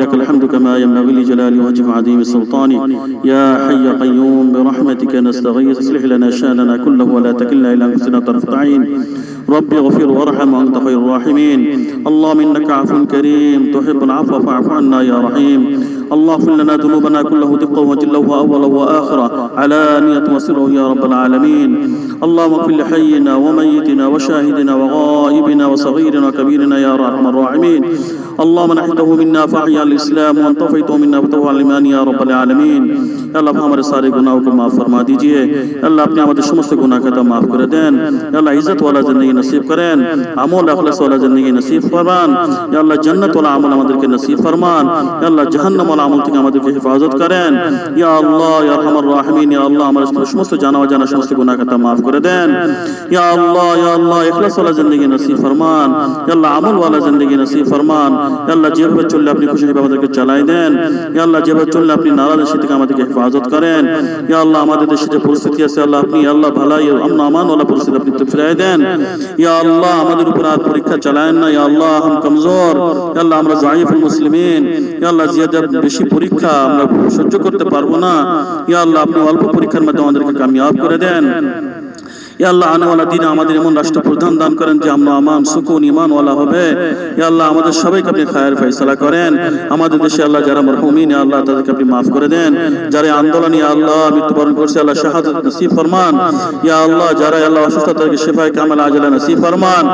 لك الحمد كما ينبغي لجلال وجه عظيم سلطانك يا حي قيوم برحمتك نستغيث. اصلح لنا شأننا كله ولا تكلنا إلى أنفسنا طرفة عين. ربي اغفر وارحم وأنت خير الراحمين. اللهم إنك عفو كريم. تحب العفو فاعف عنا يا رحيم. اللهم لنا ذنوبنا كلها دقا وجلا وأولا وآخرا علانية وسره يا رب العالمين اللهم اغفر لحينا وميتنا وشاهدنا وغائبنا وصغيرنا وكبيرنا يا ارحم الراحمين اللهم نحته منا فاحيا الاسلام وانطفيته منا فتوى الايمان يا رب العالمين আল্লাহ আমাদের সারে গুনাহ को माफ फरमा दीजिए আল্লাহ আপনি আমাদের সমস্ত গুনাহ কথা maaf করে দেন আল্লাহ इज्जत वाला जिंदगी नसीब करें আমল اخلاص वाला जिंदगी नसीब फरमान या আল্লাহ জান্নাত वाला আমল আমাদেরকে नसीब फरमान या আল্লাহ জাহান্নাম সকল আমল থেকে আমাদের হেফাজত করেন ইয়া আল্লাহ ইয়া রহমান রাহিমিন ইয়া আল্লাহ আমার সমস্ত জানা অজানা সমস্ত গুনাহ কথা maaf করে দেন ইয়া আল্লাহ ইয়া আল্লাহ ইখলাস ওয়ালা জিন্দেগি নসিব ফরমান ইয়া আল্লাহ আমল ওয়ালা জিন্দেগি নসিব ফরমান ইয়া আল্লাহ যেভাবে চললে আপনি খুশি হবে আমাদেরকে চালাই দেন ইয়া আল্লাহ যেভাবে চললে আপনি নারাজী থেকে আমাদেরকে হেফাজত করেন ইয়া আল্লাহ আমাদের দেশে যে পরিস্থিতি আছে আল্লাহ আপনি ইয়া আল্লাহ ভালাই ও আমন আমান ওয়ালা পরিস্থিতি আপনি তো ফিরাই দেন ইয়া আল্লাহ আমাদের উপর আর পরীক্ষা চালায়েন না ইয়া আল্লাহ হাম কমজোর ইয়া আল্লাহ আমরা জাইফুল মুসলিমিন ইয়া আল্লাহ জিয়াদত বেশি পরীক্ষা আমরা সহ্য করতে পারব না। ইয়া আল্লাহ, আপনি অল্প পরীক্ষার মাধ্যমে আমাদেরকে কামিয়াব করে দেন। আল্লাহ দিনে আমাদের এমন রাষ্ট্রপ্রধান দান করেন যে আমরা আমান সুকুন ইমানওয়ালা হবে ইয়া আল্লাহ আমাদের সবাইকে আপনি খায়ের করেন আমাদের দেশে আল্লাহ যারা আল্লাহ তাদেরকে আপনি মাফ করে দেন যারা আন্দোলন ইয়া আল্লাহ মৃত্যুবরণ করছে আল্লাহ শাহাদাত ফরমান ইয়া আল্লাহ যারা আল্লাহ অসুস্থ তাদেরকে শেফায়ে কামাল ফরমান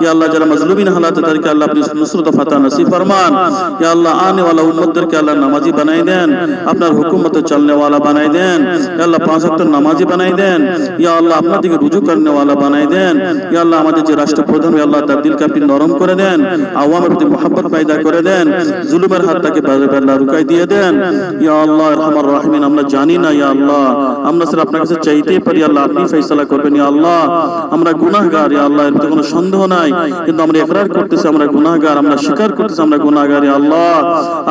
ইয়া আল্লাহ যারা মজলুমিন হালাতে তাদেরকে আল্লাহ আপনি নুসরত ফাতা ফরমান ইয়া আল্লাহ আনে ওয়ালা উম্মতদেরকে আল্লাহ নামাজি বানাই দেন আপনার হুকুমতে চলনে ওয়ালা বানাই দেন ইয়া আল্লাহ পাঁচ ওয়াক্ত নামাজি বানাই দেন ইয়া আল্লাহ আপনার দিকে রুজু করনে ওয়ালা বানাই দেন। ইয়া আল্লাহ আমাদের যে রাষ্ট্রপ্রধান ইয়া আল্লাহ তার দিলকে আপনি নরম করে দেন, আওয়ামের প্রতি মোহাব্বত পয়দা করে দেন, জুলুমের হাত তাকে আল্লাহ রুকাই দিয়ে দেন। ইয়া আল্লাহ রহমান রাহিমিন, আমরা জানি না, ইয়া আল্লাহ, আমরা স্যার আপনার কাছে চাইতেই পারি, আল্লাহ আপনি ফয়সালা করবেন, ইয়া আল্লাহ। আমরা গুনাহগার, ইয়া আল্লাহ, এর কোনো সন্দেহ নাই, কিন্তু আমরা ইকরার করতেছি, আমরা গুনাহগার, আমরা স্বীকার করতেছি, আমরা গুনাহগার, ইয়া আল্লাহ।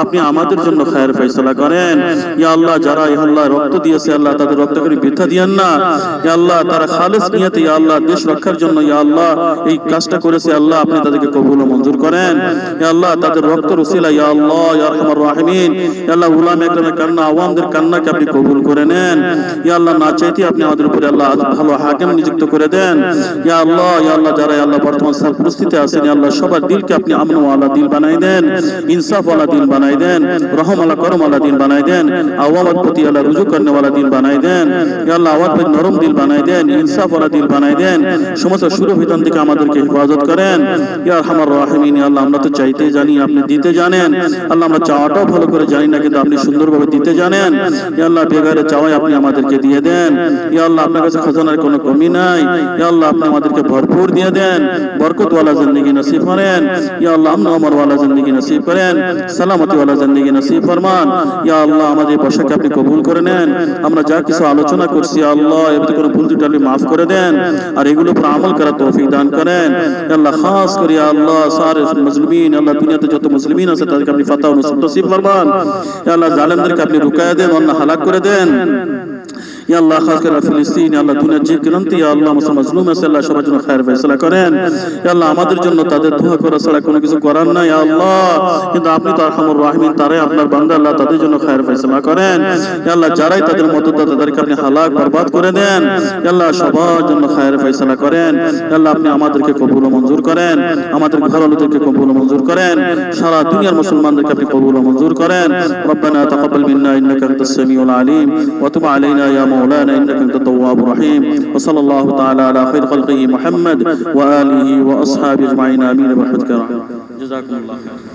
আপনি আমাদের জন্য খায়ের ফয়সালা করেন। ইয়া আল্লাহ, যারা ইয়া আল্লাহ রক্ত দিয়েছে, আল্লাহ তাদের রক্ত করে বৃথা দিয়েন না। ইয়া আল্লাহ, তারা খালেস নিয়তে ইয়া আল্লাহ দেশ রক্ষার জন্য ইয়া আল্লাহ এই কাজটা করেছে আল্লাহ আপনি তাদেরকে কবুল ও মঞ্জুর করেন ইয়া আল্লাহ তাদের রক্ত রসিলা ইয়া আল্লাহ ইয়া আরহামার রাহিমিন ইয়া আল্লাহ একরামের কান্না আওয়ামদের কান্নাকে আপনি কবুল করে নেন ইয়া আল্লাহ না চাইতে আপনি আমাদের উপরে আল্লাহ ভালো হাকিম নিযুক্ত করে দেন ইয়া আল্লাহ ইয়া আল্লাহ যারা আল্লাহ বর্তমান সাল পরিস্থিতি আছেন ইয়া আল্লাহ সবার দিলকে আপনি আমন ওয়ালা দিল বানাই দেন ইনসাফ ওয়ালা দিল বানাই দেন রহম ওয়ালা করম ওয়ালা দিল বানাই দেন আওয়ামের প্রতি আল্লাহ রুজু করনে ওয়ালা দিল বানাই দেন ইয়া আল্লাহ আওয়াজ প্রতি নরম দিল বানাই দেন ইনসাফ দিল বানাই দেন। সমস্ত শুরু বিধান থেকে আমাদেরকে হেফাজত করেন। ইয়া আরহামার রাহিমিন, আল্লাহ আমরা তো চাইতে জানি, আপনি দিতে জানেন। আল্লাহ আমরা চাওয়াটাও ভালো করে জানি না, কিন্তু আপনি সুন্দরভাবে দিতে জানেন। ইয়া আল্লাহ বেগারে চাওয়াই আপনি আমাদেরকে দিয়ে দেন। ইয়া আল্লাহ আপনার কাছে খাজানার কোনো কমি নাই। ইয়া আল্লাহ আপনি আমাদেরকে ভরপুর দিয়ে দেন। বরকত ওয়ালা জিন্দেগি নসিব করেন। ইয়া আল্লাহ আমন আমর ওয়ালা জিন্দেগি নসিব করেন। সালামতি ওয়ালা জিন্দেগি নসিব ফরমান। ইয়া আল্লাহ আমাদের বসাকে আপনি কবুল করে নেন। আমরা যা কিছু আলোচনা করছি, আল্লাহ ভিতরে কোনো ভুল ত্রুটি আপনি মাফ করে দেন। আর এগুলো উপর আমল করার তৌফিক দান করেন। আল্লাহ, খাস করে আল্লাহ, সারে মুসলিমিন, আল্লাহ দুনিয়াতে যত মুসলিমিন আছে, তাদেরকে আপনি ফাতাহ নসিব ফরমান। আল্লাহ, জালেমদেরকে আপনি রুকায়া দেন, অন্য হালাক করে দেন। ইয়া আল্লাহ খাকেরা ফিলিস্তিন আল্লাহ, দুনিয়ার যে ক্রান্তি ইয়া আল্লাহ মুসলিম মাজলুম আছে, আল্লাহ সবার জন্য খায়ের ফয়সালা করেন। ইয়া আল্লাহ, আমাদের জন্য তাদের দোয়া করা ছাড়া কোনো কিছু করার নাই, ইয়া আল্লাহ। কিন্তু আপনি তো আরহামুর রাহিমিন, তারাই আপনার বান্দা, আল্লাহ তাদের জন্য খায়ের ফয়সালা করেন। ইয়া আল্লাহ, যারাই তাদের মদত তাদেরকে আপনি হালাক, বরবাদ করে দেন। ইয়া আল্লাহ, সবার জন্য খায়ের ফয়সালা করেন। ইয়া আল্লাহ, আপনি আমাদেরকে কবুল মঞ্জুর করেন। আমাদের ঘর আলোদেরকে কবুল ও মঞ্জুর করেন। সারা দুনিয়ার মুসলমানদেরকে আপনি কবুল মঞ্জুর করেন। রব্বানা তাকাব্বাল মিন্না ইন্নাকা আনতাস সামিউল আলিম। ওয়া তুব আলাইনা ইয়া مولانا إنك أنت التواب الرحيم. وصلى الله تعالى على خير خلقه محمد وآله وأصحابه أجمعين. آمين. برحمتك جزاكم الله خير